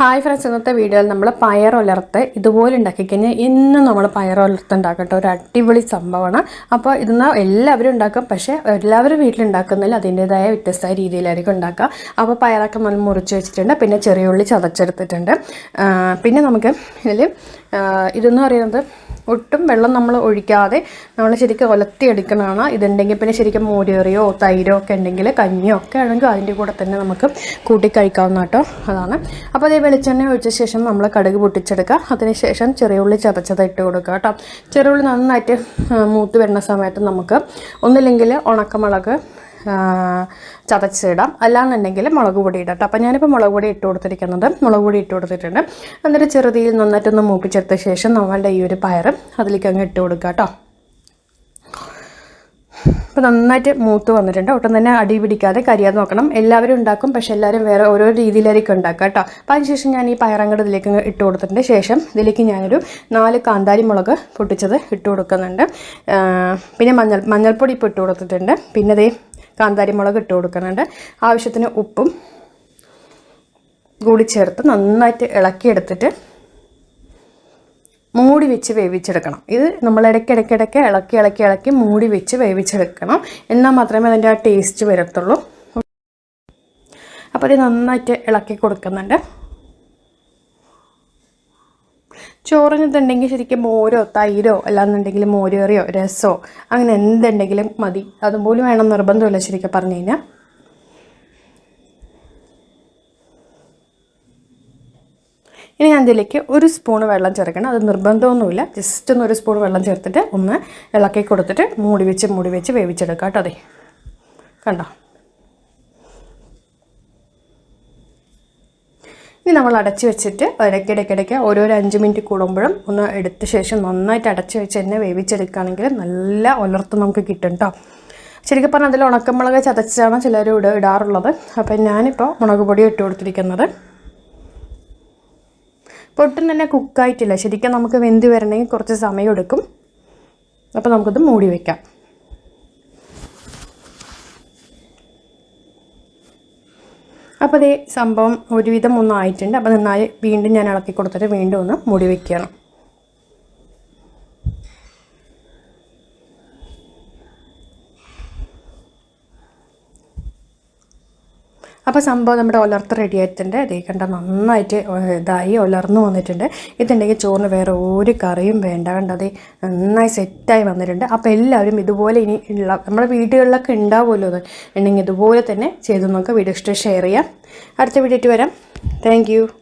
Hi friends ഇന്നത്തെ വീഡിയോയിൽ നമ്മൾ പയർ ഉലർത്ത് ഇതുപോലെ ഉണ്ടാക്കി കഴിഞ്ഞാൽ ഇന്നും നമ്മൾ പയർ ഉലർത്ത് ഉണ്ടാക്കട്ടെ. ഒരു അടിപൊളി സംഭവമാണ്. അപ്പോൾ ഇതെന്ന് എല്ലാവരും ഉണ്ടാക്കും. പക്ഷേ എല്ലാവരും വീട്ടിലുണ്ടാക്കുന്നതിൽ അതിന്റേതായ വ്യത്യസ്ത രീതിയിലായിരിക്കും ഉണ്ടാക്കുക. അപ്പോൾ പയറൊക്കെ നമ്മൾ മുറിച്ച് വെച്ചിട്ടുണ്ട്. പിന്നെ ചെറിയ ഉള്ളി ചതച്ചെടുത്തിട്ടുണ്ട്. പിന്നെ നമുക്ക് ഇതിൽ ഇതെന്ന് പറയുന്നത് ഒട്ടും വെള്ളം നമ്മൾ ഒഴിക്കാതെ നമ്മൾ ശരിക്കും ഒലത്തിയെടുക്കണതാണ് ഇതുണ്ടെങ്കിൽ പിന്നെ ശരിക്കും മോരേറിയോ തൈരോ ഒക്കെ ഉണ്ടെങ്കിൽ കഞ്ഞിയോ ഒക്കെ ആണെങ്കിൽ അതിന്റെ കൂടെ തന്നെ നമുക്ക് കൂട്ടി കേട്ടോ. അതാണ്. അപ്പോൾ അതേ വെളിച്ചെണ്ണ ഒഴിച്ച ശേഷം നമ്മൾ കടുക് പൊട്ടിച്ചെടുക്കുക. അതിനുശേഷം ചെറിയ ഉള്ളി ചതച്ചത് ഇട്ട് കൊടുക്കുക കേട്ടോ. ചെറിയ ഉള്ളി നന്നായിട്ട് മൂത്ത് വരുന്ന സമയത്ത് നമുക്ക് ഒന്നില്ലെങ്കിൽ ഉണക്കമുളക് ചതച്ചിടാം. അല്ലാന്നുണ്ടെങ്കിൽ മുളക് പൊടി ഇടാം അപ്പോൾ ഞാനിപ്പോൾ മുളക് പൊടി ഇട്ട് കൊടുത്തിരിക്കുന്നത് മുളക് പൊടി ഇട്ട് കൊടുത്തിട്ടുണ്ട്. എന്നിട്ട് ചെറുതിയിൽ നന്നായിട്ടൊന്ന് മൂപ്പിച്ചെടുത്ത ശേഷം നമ്മളുടെ ഈ ഒരു പയർ അതിലേക്ക് അങ്ങ് ഇട്ട് കൊടുക്കുക കേട്ടോ. അപ്പോൾ നന്നായിട്ട് മൂത്ത് വന്നിട്ടുണ്ട്. ഒട്ടും തന്നെ അടി പിടിക്കാതെ കരിയാതെ നോക്കണം. എല്ലാവരും ഉണ്ടാക്കും പക്ഷേ എല്ലാവരും വേറെ ഓരോ രീതിയിലായിരിക്കും ഉണ്ടാക്കുക കേട്ടോ. അപ്പോൾ അതിനുശേഷം ഞാൻ ഈ പയറങ്ങട് ഇതിലേക്ക് ഇട്ട് കൊടുത്തിട്ടുണ്ട് ശേഷം ഇതിലേക്ക് ഞാനൊരു നാല് കാന്താരി മുളക് പൊട്ടിച്ചത് ഇട്ട് കൊടുക്കുന്നുണ്ട്. പിന്നെ മഞ്ഞൾ മഞ്ഞൾപ്പൊടി ഇപ്പോൾ ഇട്ട് കൊടുത്തിട്ടുണ്ട്. പിന്നെ ദേ കാന്താരി മുളക് ഇട്ട് കൊടുക്കുന്നുണ്ട്. ആവശ്യത്തിന് ഉപ്പും കൂടി ചേർത്ത് നന്നായിട്ട് ഇളക്കിയെടുത്തിട്ട് മൂടി വെച്ച് വേവിച്ചെടുക്കണം. ഇത് നമ്മൾ ഇടയ്ക്കിടയ്ക്കിടയ്ക്ക് ഇളക്കി ഇളക്കി ഇളക്കി മൂടി വെച്ച് വേവിച്ചെടുക്കണം. എന്നാൽ മാത്രമേ അതിന്റെ ആ ടേസ്റ്റ് വരത്തുള്ളൂ. അപ്പോൾ ഇത് നന്നായിട്ട് ഇളക്കി കൊടുക്കുന്നുണ്ട്. ചോറിനുണ്ടെങ്കിൽ ശരിക്കും മോരോ തൈരോ അല്ലാന്നുണ്ടെങ്കിൽ മോരേറിയോ രസമോ അങ്ങനെ എന്തുണ്ടെങ്കിലും മതി. അതുപോലും വേണം നിർബന്ധമില്ല ശരിക്കും പറഞ്ഞു കഴിഞ്ഞാൽ. ഇനി ഞാൻ ഇതിലേക്ക് ഒരു സ്പൂൺ വെള്ളം ചേർക്കണം. അത് നിർബന്ധമൊന്നുമില്ല. ജസ്റ്റ് ഒന്ന് ഒരു സ്പൂൺ വെള്ളം ചേർത്തിട്ട് ഒന്ന് ഇളക്കി കൊടുത്തിട്ട് മൂടി വെച്ച് മൂടി വെച്ച് വേവിച്ചെടുക്കാം കേട്ടോ അതെ കണ്ടോ? ഇനി നമ്മൾ അടച്ച് വെച്ചിട്ട് ഇടയ്ക്കിടയ്ക്കിടയ്ക്ക് ഓരോരോ അഞ്ച് മിനിറ്റ് കൂടുമ്പോഴും ഒന്ന് എടുത്ത ശേഷം നന്നായിട്ട് അടച്ച് വെച്ച് തന്നെ വേവിച്ചെടുക്കുകയാണെങ്കിൽ നല്ല ഉലർത്ത് നമുക്ക് കിട്ടും കേട്ടോ ശരിക്കും പറഞ്ഞാൽ അതിൽ ഉണക്കമുളക് ചതച്ചാണ് ചിലർ ഇട ഇടാറുള്ളത്. അപ്പം ഞാനിപ്പോൾ മുളക് പൊടി ഇട്ട് കൊടുത്തിരിക്കുന്നത്. ഒട്ടും തന്നെ കുക്കായിട്ടില്ല. ശരിക്കും നമുക്ക് വെന്ത് വരണമെങ്കിൽ കുറച്ച് സമയം എടുക്കും. അപ്പോൾ നമുക്കത് മൂടി വയ്ക്കാം അപ്പോൾ അതേ സംഭവം ഒരുവിധം ഒന്നും ആയിട്ടുണ്ട് അപ്പോൾ നന്നായി വീണ്ടും ഞാൻ ഇളക്കി കൊടുത്തിട്ട് വീണ്ടും ഒന്ന് മൂടി വയ്ക്കുകയാണ് അപ്പോൾ സംഭവം നമ്മുടെ ഉലർത്ത് റെഡി ആയിട്ടുണ്ട്. അതേ കണ്ട നന്നായിട്ട് ഇതായി ഉലർന്നു വന്നിട്ടുണ്ട്. ഇതുണ്ടെങ്കിൽ ചോറിന് വേറെ ഒരു കറിയും വേണ്ട. കണ്ട അതേ നന്നായി സെറ്റായി വന്നിട്ടുണ്ട്. അപ്പോൾ എല്ലാവരും ഇതുപോലെ ഇനി ഉള്ള നമ്മുടെ വീടുകളിലൊക്കെ ഉണ്ടാവുമല്ലോ അത്. ഉണ്ടെങ്കിൽ ഇതുപോലെ തന്നെ ചെയ്ത് നോക്കുക വീഡിയോ ഇഷ്ടം ഷെയർ ചെയ്യാം. അടുത്ത വീഡിയോ വരാം. താങ്ക്